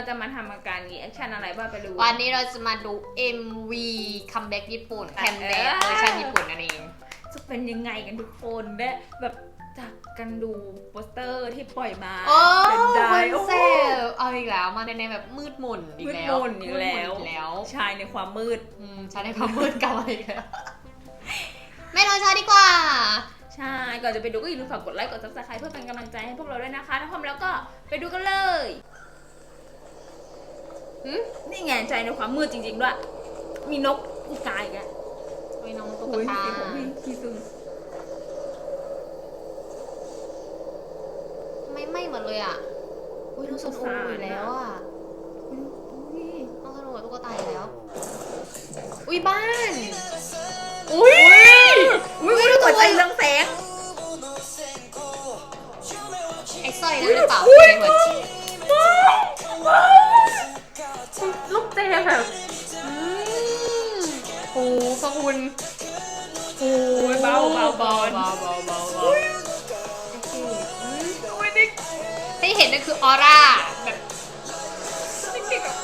เราจะมาทำอาการรีแอคชั่นอะไรบ้างไปดูวันนี้เราจะมาดู MV คัมแบ็กญี่ปุ่นเออแคมแบ็กเวอร์ชันญี่ปุ่นนั่นเองจะเป็นยังไงกันทุกคนและแบบจากกันดูโปสเตอร์ที่ปล่อยมาโอ้เป็นไดคอนโอ้เซปต์เอาอีกแล้วมาในแนวแบบมืดมนอีกมืดแล้วมนอีกแล้วมืดมนอีกแล้วชายในความมืดอืมใช้ในความมืดกลับมาอีกแล้วไม่รอช้าดีกว่าใช่ ก่อนจะไปดูก็อย่าลืมฝากกดไลค์ กด subscribe เพื่อเป็นกำลังใจให้พวกเราด้วยนะคะ ถ้าพร้อมแล้วก็ไปดูกันเลย หืมนี่ไงใจในความมืดจริงๆด้วย มีนกอีกายแกแล้วโอ้ยน้องตุ๊กโอ้ยตาสีผมพี่พี่ซึงไม่ไหม่หมดเลยอะอุ้ยน้องสนุกอีกแล้วอะอุ้ยน้องสนุกกับตุ๊กตาอีกแล้ว อุ้ยบ้าน อุ้ยอุ้ยอุ้ยหัวใจเรือง อออร่าแบบเด็กๆแบบ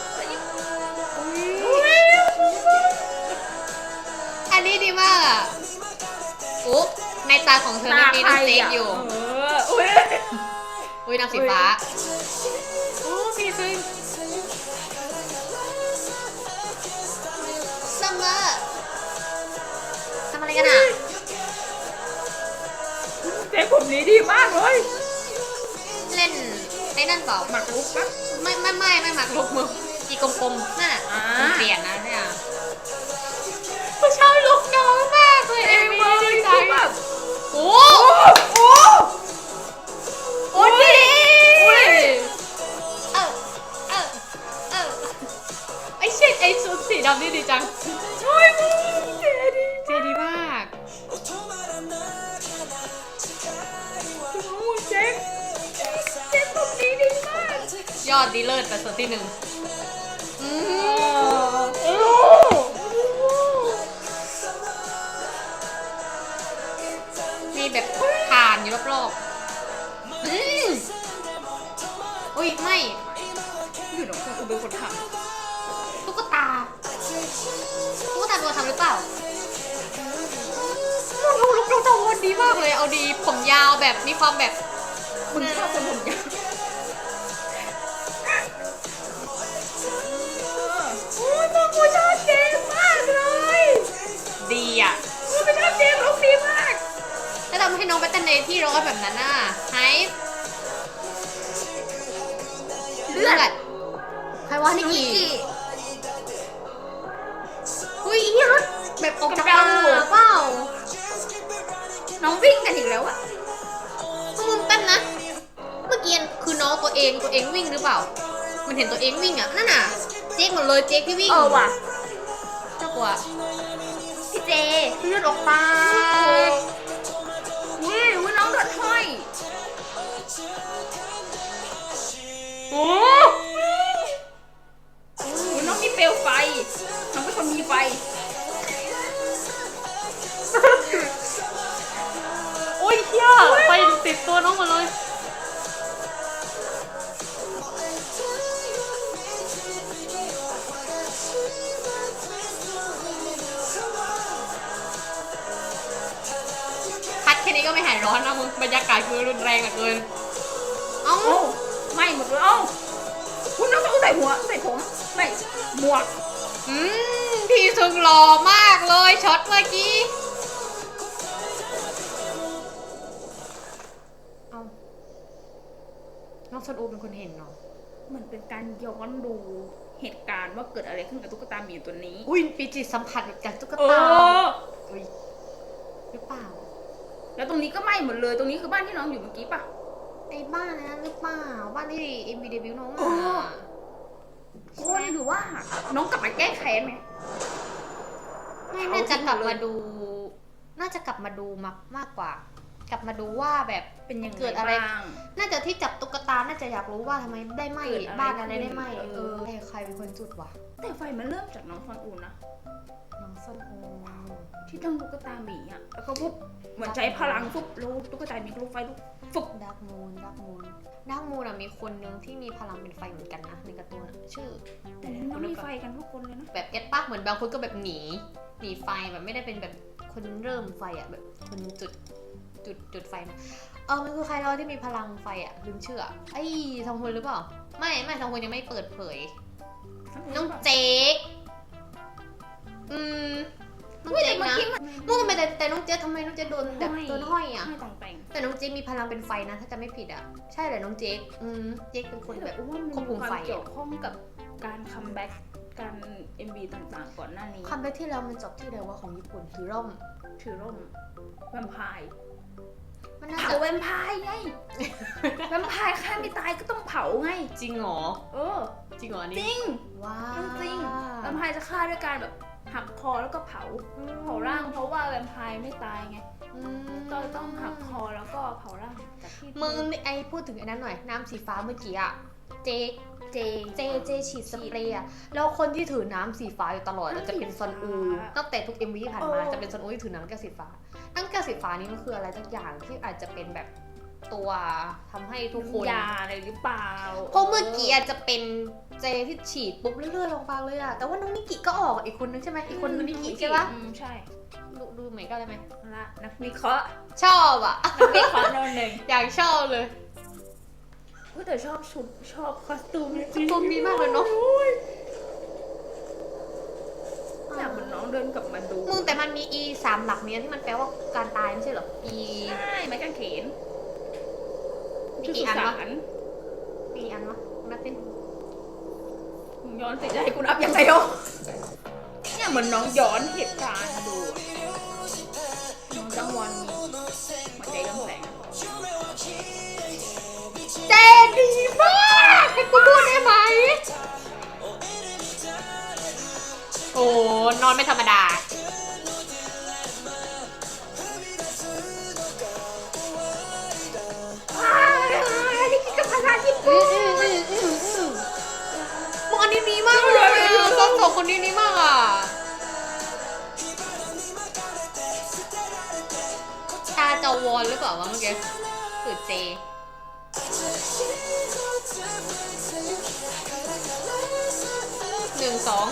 อันนี้ดีมากอะโอ้ในตาของเธอนั้นมีน้ำเซ็กอยู่ เอออุ้ยอุ้ยน้ำสีฟ้าโอ้พี่ซึงซัมเมอร์ทำอะไรกันอะ เจ๊ผมนี้ดีมากเลย เล่น ไอ้นั่นเปล่าหมักลุกปะไม่ไม่ไม่ไม่หมากลุกมืออีกลมๆนั่นอะอ่า มันเปลี่ยนนะเนี่ยผู้ชายลุกน้องมากเลยเอ็มวีดีใจแบบโอ้โอ้โอ้ดีอุ้ยเออเออเออไอเช็ดไอชุดสีดำนี่ดีจัง ดดีเลิศแต่ส่วนที่หนึ่งอืมโอ้มีแบบผ่านอยู่รอบๆอืมอุ้ยไม่อยู่หนองคนอุเป็นคนทตุ๊กตา ตุ๊กตาตัวทำหรือเปล่าลุกลุกลุกตะวันดีมากเลย เอาดี ผมยาวแบบมีความแบบำมึงชอบคนผมยาว น้องไปเต้นในที่ร้อนแบบนั้นน่ะไฮเลือดใครว่านี่กี่อุ้ยเฮียรถแบบออกจากป่าเปล่าน้องวิ่งกันอีกแล้วอะพวกมึงเต้นนะ เมื่อกี้คือน้องตัวเองตัวเองวิ่งหรือเปล่า มันเห็นตัวเองวิ่งอะนั่นน่ะ เจ๊กหมดเลยเจ๊กที่วิ่งเออว่ะเจ้ากว่าพี่เจเลือดออกปาก ก็ไม่หายร้อนนะมึงบรรยากาศคือรุนแรงเหลือเกิน เอ้าเอ้าไหม่หมดเลยเอ้าคุณน้องต้องใส่หัวใส่ผมใส่หมวกอืม พี่ถึงหล่อมากเลยช็อตเมื่อกี้ เอาน้องซอนอูเป็นคนเห็นเนาะเหมือนเป็นการย้อนดูเหตุการณ์ว่าเกิดอะไรขึ้นกับตุ๊กตาหมีตัวนี้ อุ้ยปีจิตสัมผัสกับตุ๊กเอตาอ อุ้ยหรือเปล่า แล้วตรงนี้ก็ไหม้หมดเลย ตรงนี้คือบ้านที่น้องอยู่เมื่อกี้ปะไอ้บ้านนั้นหรือเปล่าบ้านที่เอ็มวีเดบิวน้องอ๋อะอคนหรือว่า น้องกลับมาแก้แค้นไหม ไม่น่าจะกลับมาดู น่าจะกลับมาดูมากมากกว่า กลับมาดูว่าแบบ เป็นยังไงเกิดอะไร บ้าง น่าจะที่จับตุ๊กตา น่าจะอยากรู้ว่าทำไมได้ไหมเกิดอะไรบ้านอะไรได้ไหมขึ้นเอเอออใครเป็นคนจุดวะแต่ไฟมันเริ่มจากน้องฟอนอูนนะ น้อง ส้นโอที่ตั้งตุ๊กตาหมีอะ แล้วก็ปุ๊บเหมือนใช้พลังปุ๊บแล้วตุ๊กตาหมีก็ลุกไฟลุกฟุบดักมูนดักมูนดักมูนอะมีคนนึงที่มีพลังเป็นไฟเหมือนกันนะในการ์ตูนอะชื่อ แต่นั้นก็มีไฟกันทุกคนเลยนะ แบบเก็ตปะเหมือนบางคนก็แบบหนีหนีไฟแบบไม่ได้เป็นแบบคนเริ่มไฟอะแบบคนจุดจุดจุดไฟมาเออมันคือใครเราที่มีพลังไฟอะลืมชื่ออะไอ้ทองฮุนหรือเปล่า ไม่ไม่ทองฮุนยังไม่เปิดเผย น้องเจ๊ก อืมน้องเฮ้ยเจ๊แต่กเมื่อนะกี้มันมึงทำไมแต่แต่น้องเจ๊กทำไมน้องเจ๊กโดนแบบโดนห้อยอะไม่ต้องแต่งแต่น้องเจ๊กมีพลังเป็นไฟนะ ถ้าจะไม่ผิดอะใช่แหละน้องเจ๊กอืมเจ๊กเป็นคนแต่แบบว่ามันควบคุมีมควาไฟมอะ เกี่ยวข้องกับการคัมแบ็กการ MV ต่างๆ ก่อนหน้านี้คัมแบ็กที่แล้วมันจบที่ไหนวะของญี่ปุ่นฮีร่มถือร่มแวมไพร์มันน่าเผาจะแวมไพร์ไงแวมไพร์ฆ่าไม่ตายก็ต้องเผาไง จริงเหรอเออ จริงเหรออันจนี้ริง ว้าจริง แวมไพร์จะฆ่าด้วยการแบบ หักคอแล้วก็เผาเผาร่างเพราะว่าแวมไพร์ไม่ตายไงอืมก็ต้องหักคอแล้วก็เผาร่างจากที่มึงไอพูดถึงไอ้นั้นหน่อย น้ำสีฟ้าเมื่อกี้อะเจ๊กเจเจเจฉีดสเปรย์อะแล้วคนที่ถือน้ำสีฟ้าอยู่ตลอดอะจะเป็นซอนอูตั้งแต่ทุก MV ที่ผ่านมาจะเป็นซอนอูที่ถือน้ำแก้วสีฟ้าน้ำแก้วสีฟ้านี้มันคืออะไรสักอย่างที่อาจจะเป็นแบบ ตัวทำให้ทุกคนยาอะไรหรือเปล่าเพราะเมื่อกี้อาจจะเป็นเจที่ฉีดปุ๊บเรื่อยๆลงปากเลยอะแต่ว่าน้องนิกิก็ออกอีกคนนึงใช่ไหมอีกคนนึงนิกิใช่ปะอืมใช่ดูดูเหมือนกันเลยไหมเอาละนักวิเคราะห์ชอบอะนักวิเคราะห์โนนหนึ่งอยากชอบเลยอุ๊ยแต่ชอบชุดชอบคอสตูมคอสตูมดีมากเลยเนอะอยากเหมือนน้องเดินกลับมาดู มึงแต่มันมี e สามหลักเนี้ยที่มันแปลว่าการตายไม่ใช่เหรอ e ใช่ไม้กางเขนมี ชุดกี่สุอันสาวะนมีกี่อันวะนับเป็นมึงย้อนสิจะให้กูนับยังไงอะเนี่ยเหมือนน้องย้อนเหตุการณ์ดูอะน้องจังวันมีหัวใจกำแสงเจดีมากให้กูพูดได้ไหมโอ้นอนไม่ธรรมดา งนี้มากอะตาจะวอนหรือเปล่าวะเมื่อกี้หรือเจหนึ่งสอง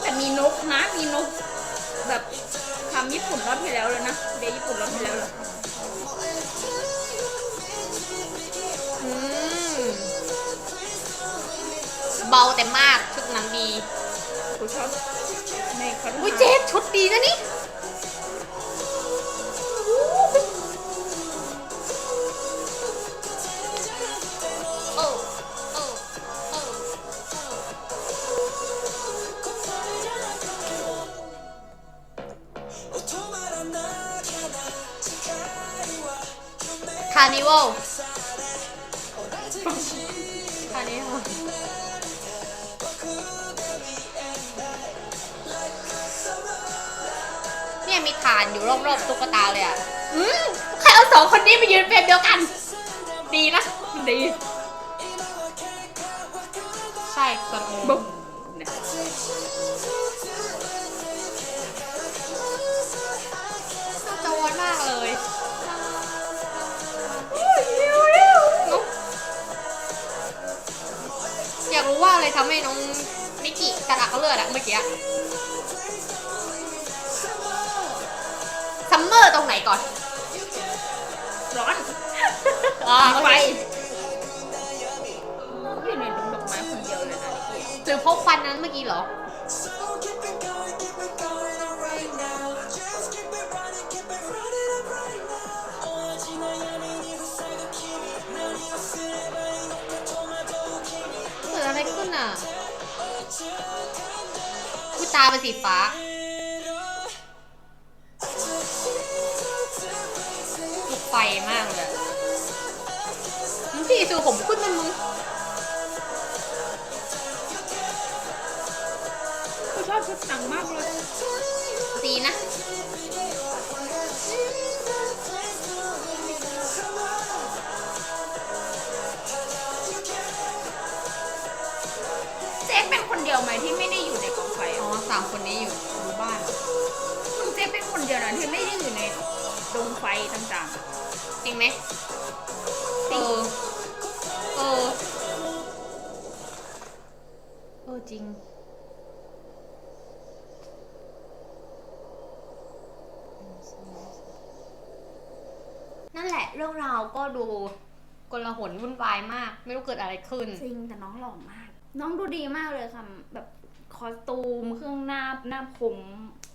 แต่มีนกนะ มีนก แบบคำญี่ปุ่นรอบที่แล้วเลยนะเดย์ญี่ปุ่นรอบที่แล้วเลยเบาแต่มากชุดนั้นดี กูชอบในคอนอุ้ยเจฟชุดดีนะนี่โอ้โอ้โอ้คาร์นิวัล เนี่ยมีฐานอยู่รอบๆตุ๊กตาเลยอะ อืมใครเอาสองคนนี้ไปยืนเฟรมเดียวกัน ดีนะ ดี ใช่สโนบุ๊บเนี่ยจวนมากเลยอยากรู้ว่าอะไรทำให้น้องมิกิกระอักเลือดอะเมื่อกี้ อร์ตรงไหนก่อน ร้อนอ่ามีโอไฟเคอยู่ในดงดอกไม้คนเดียวเลยนะนิกกี้หรือเพราะควันนั้นเมื่อกี้เหรอ เกิดอะไรขึ้นอะกูตาเป็นสีฟ้า สั่งมากเลยตีนะ เจ๊เป็นคนเดียวไหมที่ไม่ได้อยู่ในกองไฟอ๋อสามคนนี้อยู่ดูบ้านมึงเจ๊เป็นคนเดียวนะที่ไม่ได้อยู่ในดงไฟต่างๆจริงไหมเออเออเออจริง ก็ดูกลาหนวุ่นวายมาก ไม่รู้เกิดอะไรขึ้น จริงแต่น้องหล่อมาก น้องดูดีมากเลยค่ะ แบบคอสตูมเครื่องหน้าหน้าผม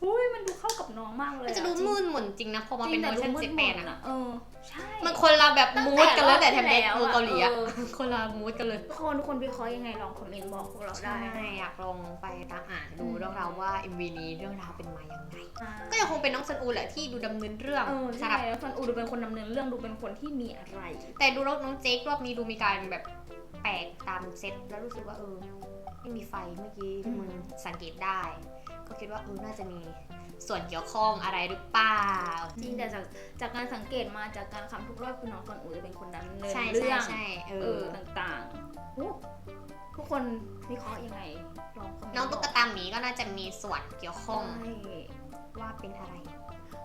อุ้ยมันดูเข้ากับน้องมากเลยมันจะดูอริงมืดหม่นจริงนะพอมาเป็นจเวริองร์ชันแต่เจดูแปมืนดๆอะเออ ใช่ มันคนละแบบตั้งแต่มูดกันเลยแต่รอบที่แถมเด็กแล้วคืออะเกาหลีอะเออ คนละมูดกันเลย ทุกคนทุกคนวิเคราะห์ยังไงลองคอมเมนต์บอกพวกเราได้ ใช่ อยากลองไปตามอ่านดูอืม เรื่องราวว่า MV นี้เรื่องราวเป็นมาอย่างไรอ่าก็ยังคงเป็นน้องซันอูแหละที่ดูดำเนินเรื่องเออสำใช่หรับแล้วฟันอูดูเป็นคนดำเนินเรื่องดูเป็นคนที่มีอะไร แต่ดูแล้วน้องเจครอบนี้ดูมีการแบบแปลกตามเซตแล้วรู้สึกว่าเออไม่มีไฟเมื่อกี้ที่มึงสังเกตได้ ก็คิดว่าเออน่าจะมี ส่วนเกี่ยวข้องอะไรหรือเปล่า จริงแต่จากจากการสังเกตมาจากการคำทุกรอบคือน้องฟันอูจะเป็นคนดำเนินใช่เรื่ใช่องใช่เอเอออต่างๆโอ้ทุกคนวิเคราะห์ยังไงลองคอมเมนต์น้องตุ๊กบอกตาหมีก็น่าจะมีส่วนเกี่ยวข้องใช่ว่าเป็นอะไร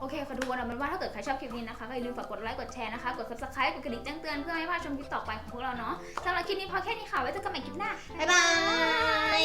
โอเคค่ะทุกคนเอาเป็นว่าถ้าเกิดใครชอบคลิปนี้นะคะก็อย่าลืมฝากกดไลค์กดแชร์นะคะ กด subscribe กดกระดิ่งแจ้งเตือนเพื่อไม่ให้พลาดชมคลิปต่อไปของพวกเราเนาะสำหรับคลิปนี้พอแค่นี้ค่ะไว้เจอกันใหม่คลิปหน้า บ๊ายบาย